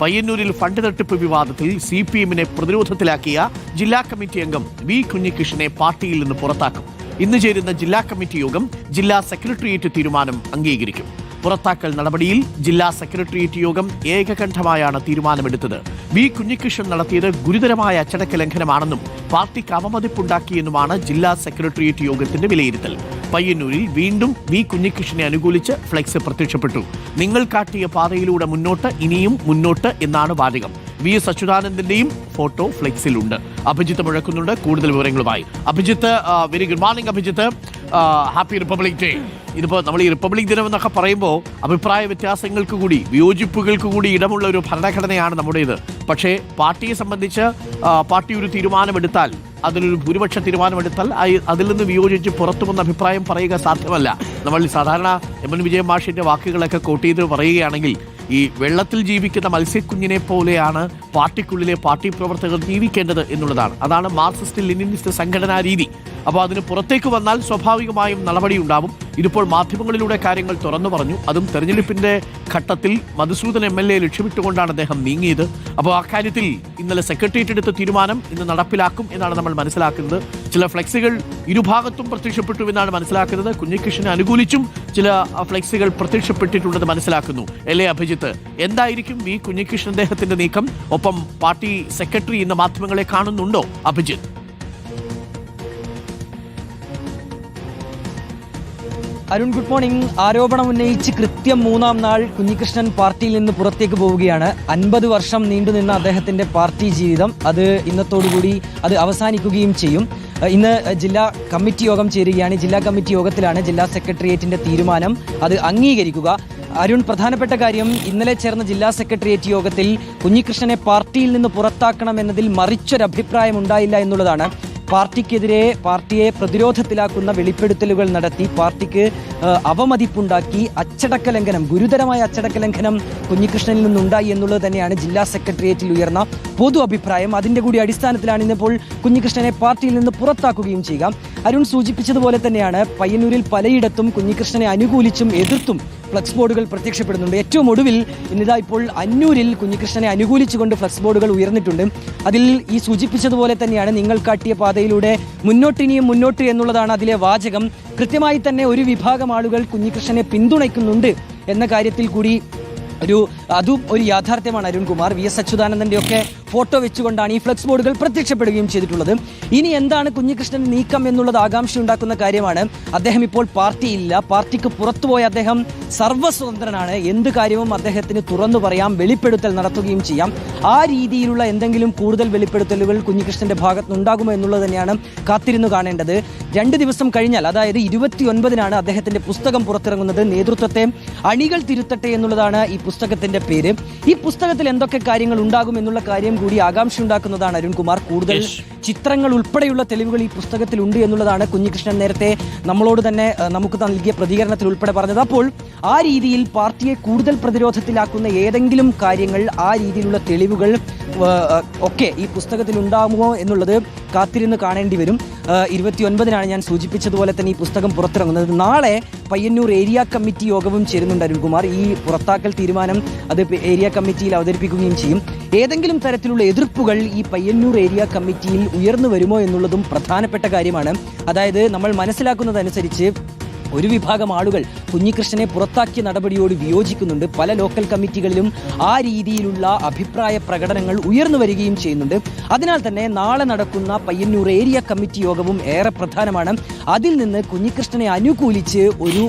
പയ്യന്നൂരിൽ ഫണ്ട് തട്ടിപ്പ് വിവാദത്തിൽ സി പി എമ്മിനെ പ്രതിരോധത്തിലാക്കിയ ജില്ലാ കമ്മിറ്റി അംഗം വി കുഞ്ഞികൃഷ്ണനെ പാർട്ടിയിൽ നിന്ന് പുറത്താക്കും. ഇന്ന് ചേരുന്ന ജില്ലാ കമ്മിറ്റി യോഗം ജില്ലാ സെക്രട്ടേറിയറ്റ് തീരുമാനം അംഗീകരിക്കും. പുറത്താക്കൽ നടപടിയിൽ ജില്ലാ സെക്രട്ടേറിയറ്റ് യോഗം ഏകകണ്ഠമായാണ് തീരുമാനമെടുത്തത്. വി കുഞ്ഞികൃഷ്ണൻ നടത്തിയത് ഗുരുതരമായ അച്ചടക്ക ലംഘനമാണെന്നും പാർട്ടിക്ക് അവമതിപ്പുണ്ടാക്കിയെന്നുമാണ് ജില്ലാ സെക്രട്ടേറിയറ്റ് യോഗത്തിന്റെ വിലയിരുത്തൽ. പയ്യന്നൂരിൽ വീണ്ടും വി കുഞ്ഞികൃഷ്ണനെ അനുകൂലിച്ച് ഫ്ലെക്സ് പ്രത്യക്ഷപ്പെട്ടു. നിങ്ങൾ കാട്ടിയ പാതയിലൂടെ മുന്നോട്ട് ഇനിയും മുന്നോട്ട് എന്നാണ് വാചകം. വി എസ് അച്യുതാനന്ദന്റെയും ഫോട്ടോ ഫ്ലെക്സിലുണ്ട് അഭിജിത്ത് മുഴക്കുന്നുണ്ട്. കൂടുതൽ വിവരങ്ങളുമായി. Abhijith very good morning Abhijith. Happy republic day ഇതിപ്പോൾ നമ്മൾ ഈ റിപ്പബ്ലിക് ദിനം എന്നൊക്കെ പറയുമ്പോൾ അഭിപ്രായ വ്യത്യാസങ്ങൾക്ക് കൂടി വിയോജിപ്പുകൾക്ക് കൂടി ഇടമുള്ള ഒരു ഭരണഘടനയാണ് നമ്മുടേത്. പക്ഷേ പാർട്ടിയെ സംബന്ധിച്ച് പാർട്ടി ഒരു തീരുമാനമെടുത്താൽ അതിലൊരു ഭൂരിപക്ഷ തീരുമാനമെടുത്താൽ അതിൽ നിന്ന് വിയോജിച്ച് പുറത്തു വന്ന അഭിപ്രായം പറയുക സാധ്യമല്ല. നമ്മൾ സാധാരണ എം എൻ വിജയ മാഷിന്റെ വാക്കുകളൊക്കെ കോട്ട് ചെയ്ത് പറയുകയാണെങ്കിൽ ഈ വെള്ളത്തിൽ ജീവിക്കുന്ന മത്സ്യക്കുഞ്ഞിനെ പോലെയാണ് പാർട്ടിക്കുള്ളിലെ പാർട്ടി പ്രവർത്തകർ ജീവിക്കേണ്ടത് എന്നുള്ളതാണ്. അതാണ് മാർക്സിസ്റ്റ് ലെനിനിസ്റ്റ് സംഘടനാ രീതി. അപ്പോൾ അതിന് പുറത്തേക്ക് വന്നാൽ സ്വാഭാവികമായും നടപടി ഉണ്ടാവും ഇതിപ്പോൾ മാധ്യമങ്ങളിലൂടെ കാര്യങ്ങൾ തുറന്നു പറഞ്ഞു. അതും തെരഞ്ഞെടുപ്പിന്റെ ഘട്ടത്തിൽ മധുസൂദൻ എം എൽ എ ലക്ഷ്യമിട്ടുകൊണ്ടാണ് അദ്ദേഹം നീങ്ങിയത്. അപ്പോൾ ആ കാര്യത്തിൽ ഇന്നലെ സെക്രട്ടേറിയറ്റ് എടുത്ത തീരുമാനം ഇന്ന് നടപ്പിലാക്കും എന്നാണ് നമ്മൾ മനസ്സിലാക്കുന്നത്. ചില ഫ്ലെക്സുകൾ ഇരുഭാഗത്തും പ്രത്യക്ഷപ്പെട്ടു എന്നാണ് മനസ്സിലാക്കുന്നത്. കുഞ്ഞികൃഷ്ണനെ അനുകൂലിച്ചും ചില ഫ്ലെക്സുകൾ പ്രത്യക്ഷപ്പെട്ടിട്ടുണ്ടെന്ന് മനസ്സിലാക്കുന്നു. എല്ലേ അഭിജിത്ത്? എന്തായിരിക്കും ഈ കുഞ്ഞികൃഷ്ണൻ അദ്ദേഹത്തിന്റെ നീക്കം? ഒപ്പം പാർട്ടി സെക്രട്ടറി ഇന്ന് മാധ്യമങ്ങളെ കാണുന്നുണ്ടോ അഭിജിത്ത്? Arun good morning. ആരോപണം ഉന്നയിച്ച് കൃത്യം മൂന്നാം നാൾ കുഞ്ഞികൃഷ്ണൻ പാർട്ടിയിൽ നിന്ന് പുറത്തേക്ക് പോവുകയാണ്. അൻപത് വർഷം നീണ്ടുനിന്ന അദ്ദേഹത്തിന്റെ പാർട്ടി ജീവിതം അത് ഇന്നത്തോടുകൂടി അത് അവസാനിക്കുകയും ചെയ്യും. ഇന്ന് ജില്ലാ കമ്മിറ്റി യോഗം ചേരുകയാണ്. ജില്ലാ കമ്മിറ്റി യോഗത്തിലാണ് ജില്ലാ സെക്രട്ടേറിയറ്റിന്റെ തീരുമാനം അത് അംഗീകരിക്കുക. അരുൺ പ്രധാനപ്പെട്ട കാര്യം ഇന്നലെ ചേർന്ന ജില്ലാ സെക്രട്ടേറിയറ്റ് യോഗത്തിൽ കുഞ്ഞികൃഷ്ണനെ പാർട്ടിയിൽ നിന്ന് പുറത്താക്കണം എന്നതിൽ മറിച്ചൊരഭിപ്രായം ഉണ്ടായില്ല എന്നുള്ളതാണ് പാർട്ടിക്കെതിരെ പാർട്ടിയെ പ്രതിരോധത്തിലാക്കുന്ന വെളിപ്പെടുത്തലുകൾ നടത്തി പാർട്ടിക്ക് അവമതിപ്പുണ്ടാക്കി അച്ചടക്ക ലംഘനം ഗുരുതരമായ അച്ചടക്ക ലംഘനം കുഞ്ഞികൃഷ്ണനിൽ നിന്നുണ്ടായി എന്നുള്ളത് തന്നെയാണ് ജില്ലാ സെക്രട്ടേറിയറ്റിൽ ഉയർന്ന പൊതു അഭിപ്രായം അതിന്റെ കൂടി അടിസ്ഥാനത്തിലാണ് ഇന്നിപ്പോൾ കുഞ്ഞികൃഷ്ണനെ പാർട്ടിയിൽ നിന്ന് പുറത്താക്കുകയും ചെയ്യുക. അരുൺ സൂചിപ്പിച്ചതുപോലെ തന്നെയാണ് പയ്യന്നൂരിൽ പലയിടത്തും കുഞ്ഞികൃഷ്ണനെ അനുകൂലിച്ചും എതിർത്തും ഫ്ലക്സ് ബോർഡുകൾ പ്രത്യക്ഷപ്പെടുന്നുണ്ട്. ഏറ്റവും ഒടുവിൽ ഇന്നിതാ ഇപ്പോൾ അന്നൂരിൽ കുഞ്ഞികൃഷ്ണനെ അനുകൂലിച്ചുകൊണ്ട് ഫ്ലക്സ് ബോർഡുകൾ ഉയർന്നിട്ടുണ്ട്. അതിൽ ഈ സൂചിപ്പിച്ചതുപോലെ തന്നെയാണ് നിങ്ങൾ കാട്ടിയ പാതയിലൂടെ മുന്നോട്ടിനിയും മുന്നോട്ട് എന്നുള്ളതാണ് അതിലെ വാചകം. കൃത്യമായി തന്നെ ഒരു വിഭാഗം ആളുകൾ കുഞ്ഞികൃഷ്ണനെ പിന്തുണയ്ക്കുന്നുണ്ട് എന്ന കാര്യത്തിൽ കൂടി ഒരു അതും ഒരു യാഥാർത്ഥ്യമാണ് അരുൺകുമാർ. വി എസ് അച്യുതാനന്ദന്റെ ഒക്കെ ഫോട്ടോ വെച്ചുകൊണ്ടാണ് ഈ ഫ്ലക്സ് ബോർഡുകൾ പ്രത്യക്ഷപ്പെടുകയും ചെയ്തിട്ടുള്ളത്. ഇനി എന്താണ് കുഞ്ഞികൃഷ്ണൻ നീക്കം എന്നുള്ളത് ആകാംക്ഷ ഉണ്ടാക്കുന്ന കാര്യമാണ്. അദ്ദേഹം ഇപ്പോൾ പാർട്ടി ഇല്ല പാർട്ടിക്ക് പുറത്തുപോയ അദ്ദേഹം സർവസ്വതന്ത്രനാണ് എന്ത് കാര്യവും അദ്ദേഹത്തിന് തുറന്നു പറയാം വെളിപ്പെടുത്തൽ നടത്തുകയും ചെയ്യാം. ആ രീതിയിലുള്ള എന്തെങ്കിലും കൂടുതൽ വെളിപ്പെടുത്തലുകൾ കുഞ്ഞികൃഷ്ണന്റെ ഭാഗത്ത് ഉണ്ടാകുമോ എന്നുള്ളത് തന്നെയാണ് കാത്തിരുന്നു കാണേണ്ടത്. രണ്ട് ദിവസം കഴിഞ്ഞാൽ അതായത് ഇരുപത്തി ഒൻപതിനാണ് അദ്ദേഹത്തിന്റെ പുസ്തകം പുറത്തിറങ്ങുന്നത്. നേതൃത്വത്തെ അണികൾ തിരുത്തട്ടെ എന്നുള്ളതാണ് ഈ പുസ്തകത്തിന്റെ പേര്. ഈ പുസ്തകത്തിൽ എന്തൊക്കെ കാര്യങ്ങൾ ഉണ്ടാകും എന്നുള്ള കാര്യം കൂടി ആകാംക്ഷ ഉണ്ടാക്കുന്നതാണ് അരുൺകുമാർ. കൂടുതൽ ചിത്രങ്ങൾ ഉൾപ്പെടെയുള്ള തെളിവുകൾ ഈ പുസ്തകത്തിൽ ഉണ്ട് എന്നുള്ളതാണ് കുഞ്ഞികൃഷ്ണൻ നേരത്തെ നമ്മളോട് തന്നെ നമുക്ക് നൽകിയ പ്രതികരണത്തിൽ ഉൾപ്പെടെ പറഞ്ഞത്. അപ്പോൾ ആ രീതിയിൽ പാർട്ടിയെ കൂടുതൽ പ്രതിരോധത്തിലാക്കുന്ന ഏതെങ്കിലും കാര്യങ്ങൾ ആ രീതിയിലുള്ള തെളിവുകൾ ഒക്കെ ഈ പുസ്തകത്തിൽ ഉണ്ടാകുമോ എന്നുള്ളത് കാത്തിരുന്ന് കാണേണ്ടി വരും. ഇരുപത്തി ഒൻപതിനാണ് ഞാൻ സൂചിപ്പിച്ചതുപോലെ തന്നെ ഈ പുസ്തകം പുറത്തിറങ്ങുന്നത്. നാളെ പയ്യന്നൂർ ഏരിയ കമ്മിറ്റി യോഗവും ചേരുന്നുണ്ട് അരുൺകുമാർ. ഈ പുറത്താക്കൽ തീരുമാനം അത് ഏരിയ കമ്മിറ്റിയിൽ അവതരിപ്പിക്കുകയും ചെയ്യും. ഏതെങ്കിലും തരത്തിലുള്ള എതിർപ്പുകൾ ഈ പയ്യന്നൂർ ഏരിയ കമ്മിറ്റിയിൽ ഉയർന്നു വരുമോ എന്നുള്ളതും പ്രധാനപ്പെട്ട കാര്യമാണ്. അതായത് നമ്മൾ മനസ്സിലാക്കുന്നതനുസരിച്ച് ഒരു വിഭാഗം ആളുകൾ കുഞ്ഞികൃഷ്ണനെ പുറത്താക്കിയ നടപടിയോട് വിയോജിക്കുന്നുണ്ട്. പല ലോക്കൽ കമ്മിറ്റികളിലും ആ രീതിയിലുള്ള അഭിപ്രായ പ്രകടനങ്ങൾ ഉയർന്നു വരികയും ചെയ്യുന്നുണ്ട്. അതിനാൽ തന്നെ നാളെ നടക്കുന്ന പയ്യന്നൂർ ഏരിയ കമ്മിറ്റി യോഗവും ഏറെ പ്രധാനമാണ്. അതിൽ നിന്ന് കുഞ്ഞികൃഷ്ണനെ അനുകൂലിച്ച് ഒരു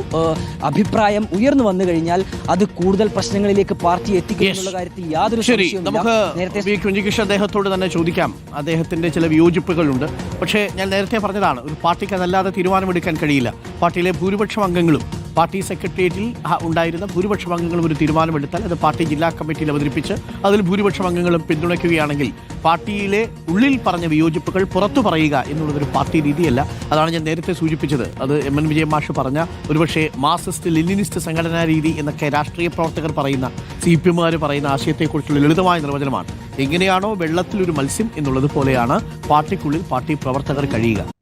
അഭിപ്രായം ഉയർന്നു വന്നു കഴിഞ്ഞാൽ അത് കൂടുതൽ പ്രശ്നങ്ങളിലേക്ക് പാർട്ടി എത്തിക്കുന്നുള്ള കാര്യത്തിൽ യാതൊരു നേരത്തെ കുഞ്ഞികൃഷ്ണൻ അദ്ദേഹത്തോട് തന്നെ ചോദിക്കാം. അദ്ദേഹത്തിന്റെ ചില വിയോജിപ്പുകളുണ്ട്. പക്ഷേ ഞാൻ നേരത്തെ പറഞ്ഞതാണ് ഒരു പാർട്ടിക്ക് അതല്ലാതെ തീരുമാനമെടുക്കാൻ കഴിയില്ല. പാർട്ടിയിലെ ഭൂരിപക്ഷം അംഗങ്ങളും പാർട്ടി സെക്രട്ടേറിയറ്റിൽ ഉണ്ടായിരുന്ന ഭൂരിപക്ഷം അംഗങ്ങളും ഒരു തീരുമാനമെടുത്താൽ അത് പാർട്ടി ജില്ലാ കമ്മിറ്റിയിൽ അവതരിപ്പിച്ച് അതിൽ ഭൂരിപക്ഷം അംഗങ്ങളും പിന്തുണയ്ക്കുകയാണെങ്കിൽ പാർട്ടിയിലെ ഉള്ളിൽ പറഞ്ഞ വിയോജിപ്പുകൾ പുറത്തു പറയുക എന്നുള്ളതൊരു പാർട്ടി രീതിയല്ല. അതാണ് ഞാൻ നേരത്തെ സൂചിപ്പിച്ചത്. അത് എം എൻ വിജയ മാഷ് പറഞ്ഞ ഒരുപക്ഷെ മാർസിസ്റ്റ് ലെനിനിസ്റ്റ് സംഘടനാ രീതി എന്നൊക്കെ രാഷ്ട്രീയ പ്രവർത്തകർ പറയുന്ന സി പി എമ്മുകാർ പറയുന്ന ആശയത്തെക്കുറിച്ചുള്ള ലളിതമായ നിർവചനമാണ്. എങ്ങനെയാണോ വെള്ളത്തിലൊരു മത്സ്യം എന്നുള്ളത് പോലെയാണ് പാർട്ടിക്കുള്ളിൽ പാർട്ടി പ്രവർത്തകർ കഴിയുക.